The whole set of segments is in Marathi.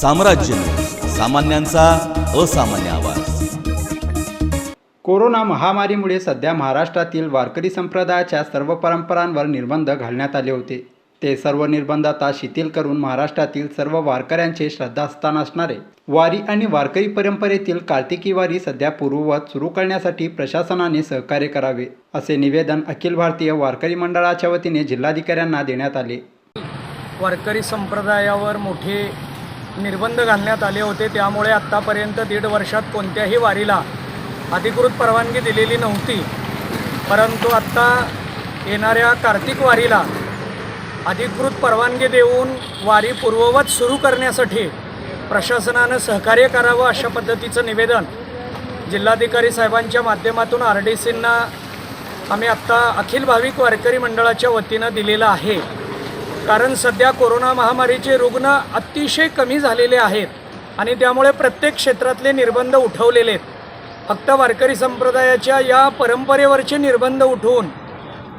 साम्राज्य सामान्यांचा असामान्य आवाज. कोरोना महामारीमुळे सध्या महाराष्ट्रातील वारकरी संप्रदायाच्या सर्व परंपरांवर निर्बंध घालण्यात आले होते. ते सर्व निर्बंध आता शिथिल करून महाराष्ट्रातील सर्व वारकऱ्यांचे श्रद्धास्थान असणारे वारी आणि वारकरी परंपरेतील कार्तिकी वारी सध्या पूर्ववत सुरू करण्यासाठी प्रशासनाने सहकार्य करावे असे निवेदन अखिल भारतीय वारकरी मंडळाच्या वतीने जिल्हाधिकाऱ्यांना देण्यात आले. वारकरी संप्रदायावर मोठे निर्बंध घालण्यात आले होते. त्यामुळे आत्तापर्यंत दीड वर्षात कोणत्याही वारीला अधिकृत परवानगी दिलेली नव्हती. परंतु आत्ता येणाऱ्या कार्तिक वारीला अधिकृत परवानगी देऊन वारी पूर्ववत सुरू करण्यासाठी प्रशासनानं सहकार्य करावं अशा पद्धतीचं निवेदन जिल्हाधिकारी साहेबांच्या माध्यमातून आर डी सींना आम्ही आत्ता अखिल भाविक वारकरी मंडळाच्या वतीनं दिलेलं आहे. कारण सध्या कोरोना महामारीचे रुग्ण अतिशय कमी झालेले आहेत आणि त्यामुळे प्रत्येक क्षेत्रातले निर्बंध उठवलेले आहेत. फक्त वारकरी संप्रदायाच्या या परंपरेवरचे निर्बंध उठवून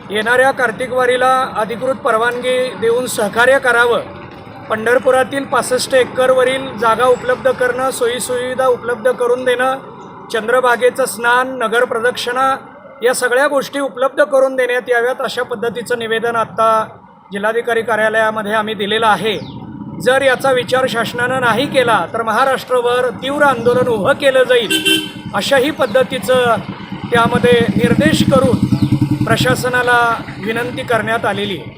येणाऱ्या कार्तिकवारीला अधिकृत परवानगी देऊन सहकार्य करावं. पंढरपुरातील पासष्ट एकरवरील जागा उपलब्ध करणं सोयीसुविधा उपलब्ध करून देणं चंद्रभागेचं स्नान नगर प्रदक्षिणा या सगळ्या गोष्टी उपलब्ध करून देण्यात याव्यात अशा पद्धतीचं निवेदन आत्ता जिल्हाधिकारी कार्यालयामध्ये आम्ही दिलेलं आहे. जर याचा विचार शासनानं नाही केला तर महाराष्ट्रभर तीव्र आंदोलन उभं केलं जाईल अशाही पद्धतीचं त्यामध्ये निर्देश करून प्रशासनाला विनंती करण्यात आलेली आहे.